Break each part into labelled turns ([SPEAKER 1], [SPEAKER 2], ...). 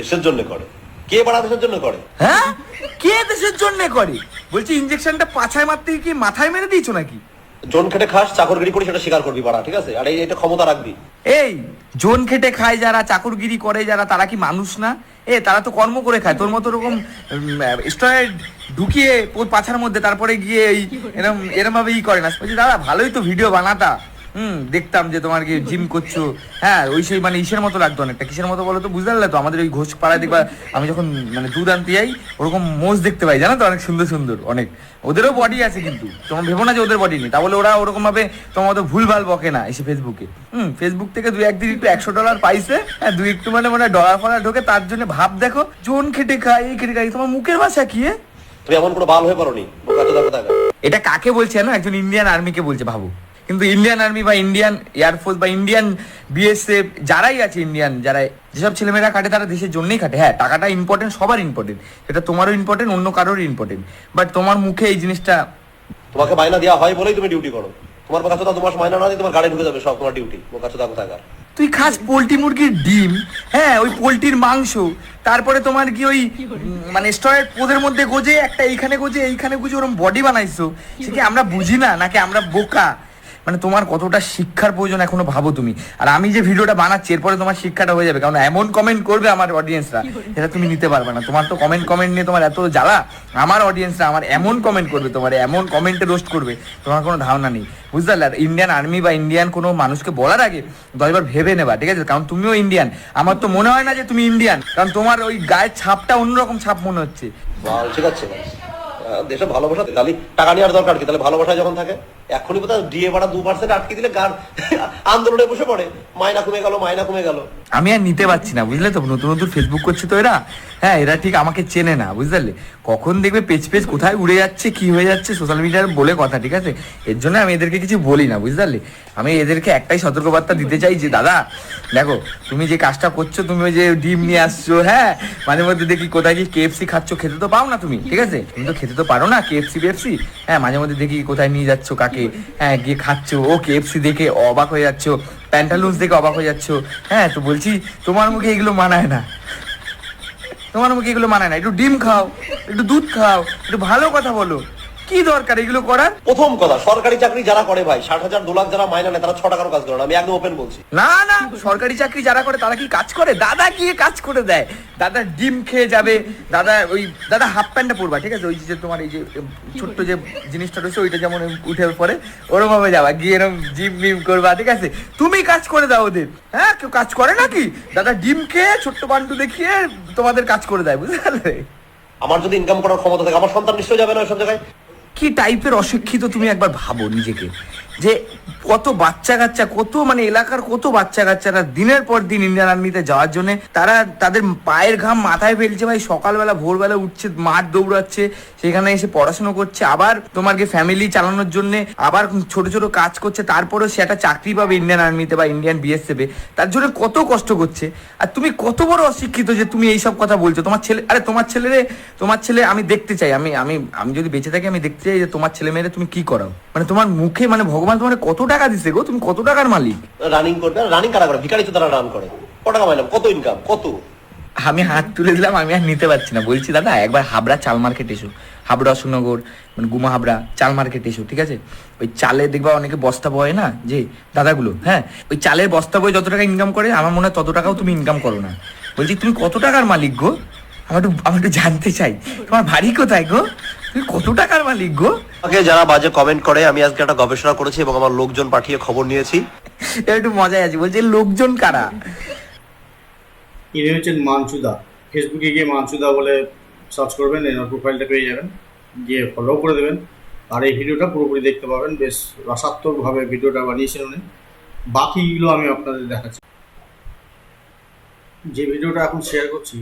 [SPEAKER 1] দেশের জন্য করে। কে বাড়া দেশের জন্য করে?
[SPEAKER 2] হ্যাঁ? কে দেশের জন্য করে? বলছি ইঞ্জেকশনটা পাছায় মারতে কি মাথায় মেরে দিয়েছ নাকি?
[SPEAKER 1] জন খেটে খাস চাকরগিরি করি সেটা স্বীকার করবি বাড়া ঠিক আছে? আর এই এটা ক্ষমতা রাখবি।
[SPEAKER 2] এই জোন খেটে খায় যারা চাকরগিরি করে যারা তারা কি মানুষ না? এ তারা তো কর্ম করে খায় তোর মতো ওরকম স্টয়েড ঢুকিয়ে পাছার মধ্যে তারপরে গিয়ে এই এরম এরম ভাবে ই করে না। বলছি দাদা ভালোই তো ভিডিও বানাতা। হুম দেখতাম যে তোমার কি জিম করছ। হ্যাঁ ওই সেই মানে ইসের মতো লাগতো অনেকটা। কিসের মতো বলো তো? বুঝতে পারলে তো? আমাদের ওই ঘোষ পাড়ায় দেখবা আমি যখন মানে দুধ আনতে যাই ওরকম মোজ দেখতে পাই। জানো তো? অনেক সুন্দর সুন্দর অনেক। ওদেরও বডি আছে কিন্তু। তোমার ভেবো না যে ওদের বডি নেই। তাহলে ওরা ওরকম ভাবে তোমার মতো ভুলভাল বকে না এসে ফেসবুকে হুম ফেসবুক থেকে দুই একদিন একটু একশো ডলার পাইছে। হ্যাঁ দুই একটু মানে মানে ডলার ফলার ঢোকে। তার জন্য ভাব দেখো জোন খেটে খাই এই খেটে খাই তোমার মুখের ভাষা কি?
[SPEAKER 1] তুমি এমন কোনো বাল হয়ে চোদা কোথায়
[SPEAKER 2] এটা কাকে বলছে না একজন ইন্ডিয়ান আর্মিকে বলছে ভাবো। কিন্তু ইন্ডিয়ান আর্মি বা ইন্ডিয়ান এয়ারফোর্স বা ইন্ডিয়ান বিএসএফ যারাই আছে ইন্ডিয়ান যারা যেসব ছেলেমেয়েরা খাটে তারা দেশের জন্যই খাটে। হ্যাঁ টাকাটা ইম্পর্টেন্ট সবার ইম্পর্টেন্ট এটা তোমারও ইম্পর্টেন্ট অন্য কারোর ইম্পর্টেন্ট বাট তোমার মুখে এই জিনিসটা
[SPEAKER 1] তোমাকে মাইনা দেওয়া হয় বলেই তুমি ডিউটি করো। তোমার বোকা চোদা তোমার মাইনা না তোমার গাড়ি ঢুকে যাবে সব তোমার ডিউটি বোকা চোদা কোথায়
[SPEAKER 2] তুই খাস পোলট্রি মুরগির ডিম হ্যাঁ ওই পোলট্রির মাংস তারপরে তোমার কি ওই মানে স্টয়ের পোদের মধ্যে গোজে একটা এইখানে গোজে এইখানে গোজে ওরকম বডি বানাইছো। সে কি আমরা বুঝি না নাকি আমরা বোকা? মানে তোমার কতটা শিক্ষার প্রয়োজন এখনও ভাবো তুমি। আর আমি যে ভিডিওটা বানাচ্ছি এরপরে তোমার শিক্ষাটা হয়ে যাবে। কারণ এমন কমেন্ট করবে আমার অডিয়েন্সরা সেটা তুমি নিতে পারবে না। তোমার তো কমেন্ট কমেন্ট নিয়ে তোমার এত জ্বালা। আমার অডিয়েন্সরা আমার এমন কমেন্ট করবে তোমার এমন কমেন্টে রোস্ট করবে। তোমার কোনো ধারণা নেই। বুঝতে পারলে? আর ইন্ডিয়ান আর্মি বা ইন্ডিয়ান কোনো মানুষকে বলার আগে দশবার ভেবে নেবা ঠিক আছে? কারণ তুমিও ইন্ডিয়ান আমার তো মনে হয় না যে তুমি ইন্ডিয়ান কারণ তোমার ওই গায়ের ছাপটা অন্যরকম ছাপ মনে হচ্ছে।
[SPEAKER 1] বাল ঠিক আছে। দেশে ভালোবাসা তাহলে টাকা নেওয়ার দরকার কি? তাহলে ভালোবাসা যখন থাকে এখনই বোধহয় ডিএ ভাড়া দু পার্সেন্ট আটকে দিলে গান আন্দোলনে বসে পড়ে। মাইনা কমে গেল, মাইনা কমে গেল।
[SPEAKER 2] আমি আর নিতে পারছি না, বুঝলে তো? নতুন নতুন ফেসবুক করছে তো এরা। হ্যাঁ এরা ঠিক আমাকে চেনে না, বুঝলে? কখন দেখবে পেজ পেজ কোথায় উড়ে যাচ্ছে, কি হয়ে যাচ্ছে সোশ্যাল মিডিয়ার বলে কথা, ঠিক আছে? এর জন্য আমি এদেরকে কিছু বলি না, বুঝলে? আমি এদেরকে একটাই সতর্কবার্তা দিতে চাই যে, দাদা, দেখো, তুমি যে কাজটা করছ, তুমি ওই যে ডিম নিয়ে আসছো হ্যাঁ? মাঝে মধ্যে দেখি কোথায় কি কেএফসি খাচ্ছ, খেতে তো পাও না তুমি, ঠিক আছে? তুমি তো খেতে তো পারো না কেএফসি বেফসি হ্যাঁ মাঝে মধ্যে দেখি কোথায় নিয়ে যাচ্ছ, কাকে হ্যাঁ গিয়ে খাচ্ছ। ও কেএফসি দেখে অবাক হয়ে যাচ্ছ। প্যান্টালুন্স দেখে অবাক হয়ে যাচ্ছ। হ্যাঁ তো বলছি, তোমার মুখে এগুলো মানায় না। তোমার মুখে এগুলো মানায় না। একটু ডিম খাও, একটু দুধ খাও, একটু ভালো কথা বলো। কি দরকার এগুলো করার?
[SPEAKER 1] প্রথম কথা সরকারি চাকরি যারা করে ভাই ষাট হাজার দু লাখ যারা মাইনা নেয় তারা ছ টাকারও কাজ করে না আমি একদম ওপেন বলছি।
[SPEAKER 2] না না সরকারি চাকরি যারা করে তারা কি কাজ করে? দাদা গিয়ে কাজ করে দেয়। দাদা ডিম খেয়ে যাবে দাদা ওই দাদা হাফ প্যান্টটা পরবা ঠিক আছে? ওই যে তোমার এই যে ছোট্ট যে জিনিসটা রয়েছে ওইটা যেমন উঠে পরে ওরম ভাবে যাবা গিয়ে এরকম জিম মিম করবা ঠিক আছে? তুমি কাজ করে দাও ওদের। হ্যাঁ কেউ কাজ করে নাকি দাদা ডিম খেয়ে ছোট্ট বান্টু দেখিয়ে তোমাদের কাজ করে দেয় বুঝতে পারলে?
[SPEAKER 1] আমার যদি ইনকাম করার ক্ষমতা থাকে আমার সন্তান নিশ্চয় যাবে না ওইসব জায়গায়?
[SPEAKER 2] কি টাইপের অশিক্ষিত তুমি একবার ভাবো নিজেকে? যে কত বাচ্চা কাচ্চা কত মানে এলাকার কত বাচ্চা কাচ্চারা দিনের পর দিন ইন্ডিয়ান আর্মিতে যাওয়ার জন্য তারা তাদের পায়ের ঘাম মাথায় ফেলছে ভাই। সকালবেলা, ভোরবেলা উঠছে, মাঠ দৌড়াচ্ছে, সেখানে এসে পড়াশোনা করছে। আবার তোমার ফ্যামিলি চালানোর জন্য আবার ছোট ছোট কাজ করছে। তারপরেও সে একটা চাকরি পাবে ইন্ডিয়ান আর্মিতে বা ইন্ডিয়ান বিএসএফে তার জন্য কত কষ্ট করছে। আর তুমি কত বড় অশিক্ষিত যে তুমি এইসব কথা বলছো। তোমার ছেলে, আরে তোমার ছেলেরে, তোমার ছেলে আমি দেখতে চাই। আমি আমি আমি যদি বেঁচে থাকি, আমি দেখতে চাই যে তোমার ছেলে মেয়েরা তুমি কি করাও। মানে তোমার মুখে মানে ভগবান তোমার কত টাকা দিছে গো? তুমি কত টাকার মালিক?
[SPEAKER 1] রানিং করবে রানিং কারা করে? ভিকারি তো তারা রান করে। ক টাকা মাইনা কত ইনকাম কত?
[SPEAKER 2] আমি হাত তুলে দিলাম আমি আর নিতে পারছি না। বলছি দাদা একবার হাবড়া চাল মার্কেট এসো। হাবড়া অশোকনগর মানে গুমা হাবড়া চাল মার্কেট এসো ঠিক আছে? ওই চালে দেখবা অনেকে বস্তা বয় না যে দাদাগুলো হ্যাঁ? ওই চালের বস্তা বয়ে যত টাকা ইনকাম করে আমার মনে হয় তত টাকাও তুমি ইনকাম করো না। বলছি তুমি কত টাকার মালিক গো? আমার একটু আমার একটু জানতে চাই। তোমার বাড়ি কোথায় গো? তুমি কত টাকার মালিক গো?
[SPEAKER 1] আমাকে যারা বাজে কমেন্ট করে আমি আজকে একটা গবেষণা করেছি এবং আমার লোকজন পাঠিয়ে খবর নিয়েছি।
[SPEAKER 2] এটা একটু মজাই আছে বলছে লোকজন কারা?
[SPEAKER 3] ইনি হচ্ছেন মানসুদা। ফেসবুকে গিয়ে মানসুদা বলে সার্চ করবেন এনার প্রোফাইলটা পেয়ে যাবেন। গিয়ে ফলো করে দেবেন। আর এই ভিডিওটা পুরোপুরি দেখতে পাবেন। বেশ রসাত্মকভাবে ভিডিওটা বানিয়েছেন উনি। বাকিগুলো আমি আপনাদের দেখাচ্ছি। যে ভিডিওটা এখন শেয়ার করছি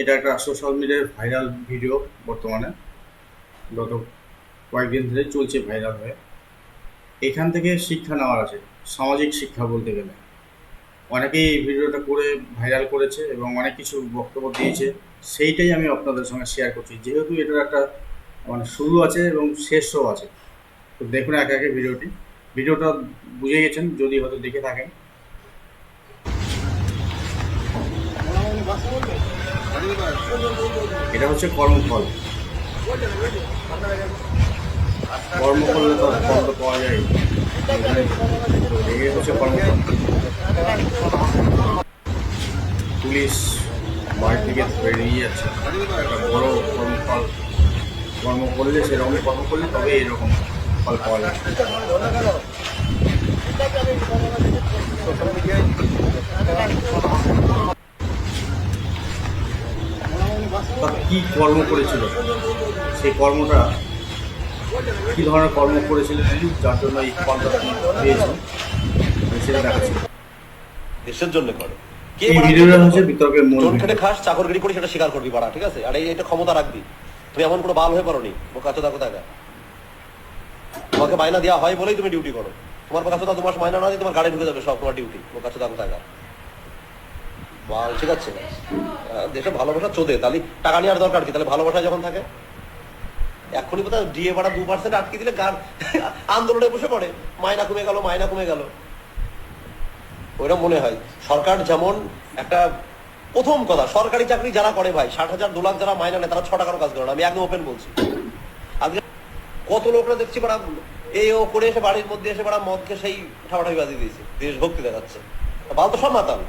[SPEAKER 3] এটা একটা সোশ্যাল মিডিয়ায় ভাইরাল ভিডিও বর্তমানে। গত কয়েকদিন ধরে চলছে ভাইরাল হয়ে। এখান থেকে শিক্ষা নেওয়ার আছে, সামাজিক শিক্ষা বলতে গেলে। অনেকেই এই ভিডিওটা করে ভাইরাল করেছে এবং অনেক কিছু বক্তব্য দিয়েছে, সেইটাই আমি আপনাদের সঙ্গে শেয়ার করছি। যেহেতু এটার একটা মানে শুরু আছে এবং শেষও আছে। তো দেখুন একে একে ভিডিওটি। ভিডিওটা বুঝে গেছেন, যদি হয়তো দেখে থাকেন। এটা হচ্ছে কর্মফল। কর্ম করলে তো তো পাওয়া যায়। এই হচ্ছে পুলিশ বাড়ি থেকে বেরিয়ে যাচ্ছে। একটা বড় কর্মফল। কর্ম করলে সেরকম কর্ম করলে তবে এরকম ফল পাওয়া যায়। তা কি কর্ম করেছিল? সেই কর্মটা কি ধরনের কর্ম করেছিলেন যার জন্য এই তিনি পেয়েছেন? সেটা দেখাচ্ছি।
[SPEAKER 1] দেশের জন্য করে। কে
[SPEAKER 3] এই
[SPEAKER 1] বাড়া
[SPEAKER 3] ভিডিওটা
[SPEAKER 1] তোর
[SPEAKER 3] হচ্ছে
[SPEAKER 1] জন্য?
[SPEAKER 3] বিতর্কের মূল
[SPEAKER 1] খেটে খাস চাকরগিরি করি সেটা স্বীকার করবি বাড়া ঠিক আছে? আর এই এটা ক্ষমতা রাখবি। তুমি এমন কোনো বাল হয়ে পারোনি বোকা চোদা কোথায় তোমাকে মাইনা দেওয়া হয় বলেই তুমি ডিউটি করো। তোমার চোদা তোমার মাইনা না তোমার গাড়ি ঢুকে যাবে সব তোমার ডিউটি বোকা চোদা কোথায় বাল, ঠিক আছে? দেশে ভালোবাসা চোদে, তাহলে টাকা নেওয়ার দরকার কি? তাহলে ভালোবাসা যখন থাকে? এখনই বোধহয় ডিএ ভাড়া দু পার্সেন্ট আটকে দিলে গান আন্দোলনে বসে পড়ে। মাইনা কমে গেল, মাইনা কমে গেল। ওইরকম মনে হয়। সরকার যেমন একটা প্রথম কথা, সরকারি চাকরি যারা করে ভাই, ষাট হাজার, দু লাখ যারা মাইনা নেয়, তারা ছ টাকারও কাজ করে না। আমি একদম ওপেন বলছি। আজকে কত লোকরা দেখছি বাড়া এই ও করে এসে বাড়ির মধ্যে এসে বাড়া মদকে সেই ঠাপাঠাপি বাজিয়ে দিয়েছে। দেশভক্তি দেখাচ্ছে। বাল তো সব মাতাল।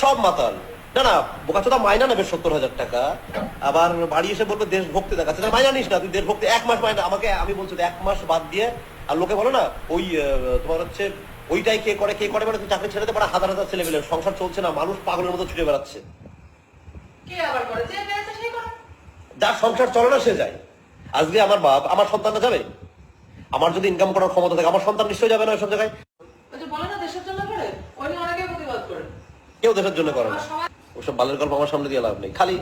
[SPEAKER 1] সব মাতাল। না না বোকাচোদা মাইনা নেবে সত্তর হাজার টাকা। আবার বাড়ি এসে বলবে দেশভক্তি দেখাচ্ছে। না মাইনা নিস না তুই দেশভক্তি এক মাস মাইনা। আমাকে আমি বলছি এক মাস বাদ দিয়ে আর লোকে বলো না ওই তোমার হচ্ছে ওইটাই কে করে কে করে মানে তুই চাকরি ছেড়ে দে পারে হাজার হাজার ছেলে পেলে সংসার চলছে না মানুষ পাগলের মতো ছুটে বেড়াচ্ছে। যার সংসার চলে না সে যায়। আজকে আমার বাপ আমার সন্তানটা যাবে? আমার যদি ইনকাম করার ক্ষমতা থাকে আমার সন্তান নিশ্চয়ই যাবে না ওইসব জায়গায়
[SPEAKER 4] ওই যে বলে না দেশের জন্য করে ওই নিয়ে অনেকে প্রতিবাদ করে
[SPEAKER 1] কেউ দেশের জন্য করে না। ওসব বালের গল্প আমার সামনে দিয়ে লাভ নেই। খালি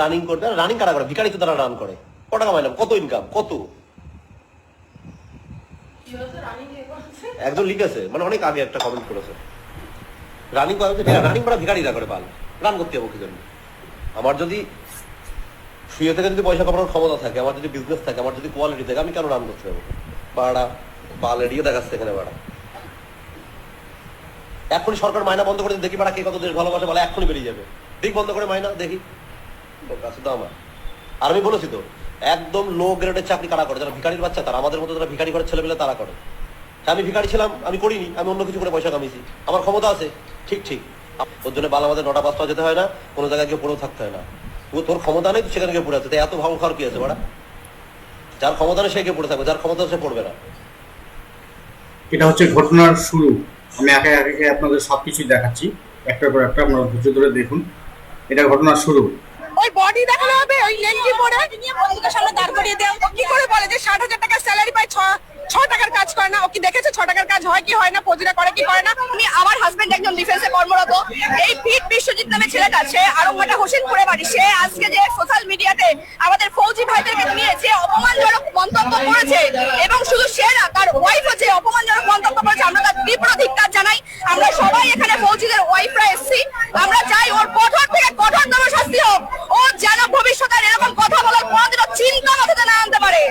[SPEAKER 1] রানিং করবে। রানিং কারা করে? ভিকারি তারা রান করে। ক টাকা মাইনা কত ইনকাম কত? একজন লিখেছে মানে অনেক আগে একটা কমেন্ট করেছে। রানিং করে রানিং করা ভিকারিরা করে পাল। রান করতে যাব কি জন্য আমার যদি শুয়ে থেকে যদি পয়সা কামানোর ক্ষমতা থাকে, আমার যদি বিজনেস থাকে, আমার যদি কোয়ালিটি থাকে, আমি কেন রান করতে যাব? বাড়া পাল এড়িয়ে দেখাচ্ছে এখানে বাড়া। এখনই সরকার মাইনা বন্ধ করে দেখি বাড়া কে কত দেশ ভালোবাসে বলে এখনই বেরিয়ে যাবে। দিক বন্ধ করে মাইনা দেখি। আমার। আর আমি বলেছি তো একদম লো গ্রেডের চাকরি কারা করে? যারা ভিখারির বাচ্চা তারা আমাদের মতো যারা ভিখারি ঘরের ছেলেমেলে তারা করে। হ্যাঁ, আমি ভিখারি ছিলাম আমি করিনি আমি অন্য কিছু করে পয়সা কামিয়েছি। আমার ক্ষমতা আছে ঠিক ঠিক। ওর জন্য বাল আমাদের নটা পাঁচটা যেতে হয় না কোনো জায়গায় গিয়ে পড়েও থাকতে হয় না। ও তোর ক্ষমতা নেই সেখানে গিয়ে পড়ে আছে। তাই এত ভালো খাওয়ার কি আছে বাড়া? যার ক্ষমতা নেই সে গিয়ে পড়ে থাকবে যার ক্ষমতা সে পড়বে না।
[SPEAKER 3] এটা হচ্ছে ঘটনার শুরু। আমি একে একে আপনাদের সব কিছুই দেখাচ্ছি। একটার পর একটা আপনারা ধৈর্য ধরে দেখুন। এটা ঘটনার শুরু।
[SPEAKER 5] ওই বডি দেখানো হবে, ওই লেন্টি পরে। নিয়ে বন্ধুদের সামনে দাঁড় করিয়ে ও কি করে বলে যে ষাট হাজার টাকার স্যালারি পায়, ছ ছ টাকার কাজ করে না। ও কি দেখেছে ছ টাকার কাজ হয় কি হয় না? ফৌজিরা করে কি করে না? আমি আমার হাজবেন্ড একজন ডিফেন্সে কর্মরত। এই পিট বিশ্বজিৎ নামে ছেলেটা, সে আরঙ্গাটা হোসেনপুরে বাড়ি। সে আজকে যে সোশ্যাল মিডিয়াতে আমাদের ফৌজি ভাইদেরকে নিয়ে যে অপমানজনক মন্তব্য করেছে এবং শুধু সে না তার ওয়াইফও যে অপমানজনক মন্তব্য করেছে আমরা তার তীব্র ধিক্কার জানাই আমরা সবাই এখানে ফৌজিদের ওয়াইফরা এসেছি আমরা চাই ওর কঠোর থেকে কঠোরতম শাস্তি হোক ও যেন ভবিষ্যতে আর এরকম কথা বলার কোনোদিনও চিন্তা মাথাতে না আনতে পারে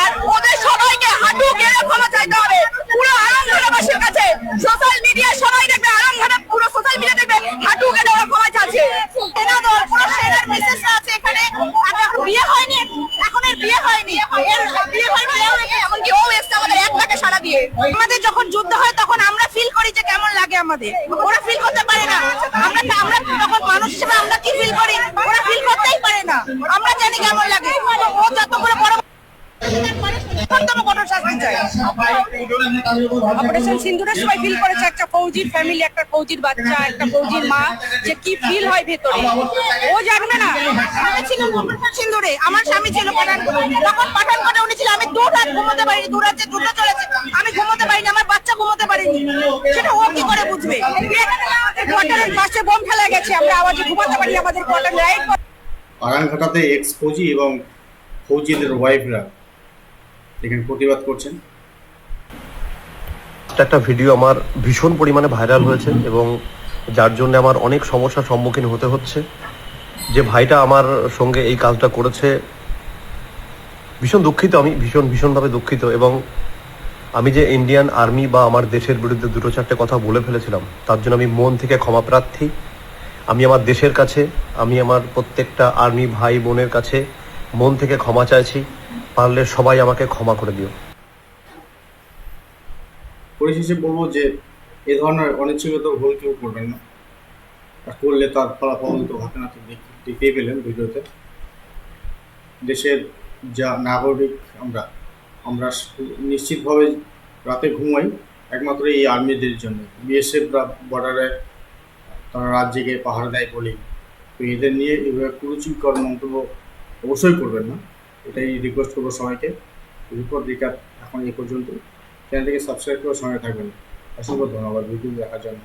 [SPEAKER 5] আর ওদের সবাইকে হাঁটু গেড়ে ক্ষমা চাইতে হবে পুরো আরামঘাটাবাসীর কাছে সোশ্যাল মিডিয়ায় সবাই দেখবে আরামঘাটা পুরো সোশ্যাল মিডিয়া দেখবে হাঁটু গেড়ে ওরা ক্ষমা চাচ্ছে সেনা দল পুরো সেনার মিসেসরা আছে এখানে আর এখন বিয়ে হয়নি এখন এর বিয়ে হয়নি এর বিয়ে হয়নি এও একে- এমনকি ও এসছে আমাদের এক লাখে সারা দিয়ে আমাদের যখন যুদ্ধ হয় তখন আমরা ফিল করি যে কেমন লাগে আমাদের। ওরা ফিল করতে পারে না। আমরা আমরা তখন মানুষ হিসেবে আমরা কি ফিল করি? ওরা ফিল করতেই পারে না। আমরা জানি কেমন লাগে। ও যত করে বড় অপারেশন সিন্দুরের ফিল করেছে একটা ফৌজির ফ্যামিলি একটা ফৌজির বাচ্চা একটা ফৌজির মা যে কি ফিল হয় ভেতরে। ও জানবে না। আমি ছিলাম সিন্দুরে। আমার স্বামী ছিল পাঠানকোটে। তখন পাঠানকোটে উনি ছিল আমি দু রাত ঘুমোতে পারিনি দু রাত দুটো চলেছে আমি ঘুমোতে পারিনি আমার বাচ্চা ঘুমোতে পারিনি সেটা ও কি করে বুঝবে পাশে বোম ফেলে গেছে আমরা আওয়াজে ঘুমাতে পারি আমাদের কোয়ার্টার লাইট
[SPEAKER 3] এক্স ফৌজি এবং ফৌজিদের ওয়াইফরা এখানে প্রতিবাদ করছেন।
[SPEAKER 1] একটা ভিডিও আমার ভীষণ পরিমাণে ভাইরাল হয়েছে এবং যার জন্য আমার অনেক সমস্যার সম্মুখীন হতে হচ্ছে। যে ভাইটা আমার সঙ্গে এই কাজটা করেছে ভীষণ দুঃখিত আমি ভীষণ ভীষণভাবে দুঃখিত এবং আমি যে ইন্ডিয়ান আর্মি বা আমার দেশের বিরুদ্ধে দুটো চারটে কথা বলে ফেলেছিলাম, তার জন্য আমি মন থেকে ক্ষমা প্রার্থী। আমি আমার দেশের কাছে, আমি আমার প্রত্যেকটা আর্মি ভাই বোনের কাছে মন থেকে ক্ষমা চাইছি। পারলে সবাই আমাকে ক্ষমা করে দিও।
[SPEAKER 3] পরিশেষে বলব যে, এ ধরনের অনিচ্ছাকৃত ভুল কেউ করবেন না। আর করলে তার ফলাফল তো হাতে নাতে দেখ- দেখতেই পেলেন ভিডিওতে। দেশের যা নাগরিক আমরা নিশ্চিতভাবে রাতে ঘুমাই। একমাত্র এই আর্মিদের জন্য। বিএসএফরা বর্ডারে তারা রাত জেগে পাহাড় দেয় বলেই তো এদের নিয়ে এভাবে কুরুচিকর মন্তব্য অবশ্যই করবেন না। এটাই রিকোয়েস্ট করব সবাইকে। রিপোর্ট রিকাপ এখন এই পর্যন্ত। চ্যানেলটিকে সাবস্ক্রাইব করে সঙ্গে থাকবেন। অসংখ্য ধন্যবাদ। ভিডিও দেখার জন্য।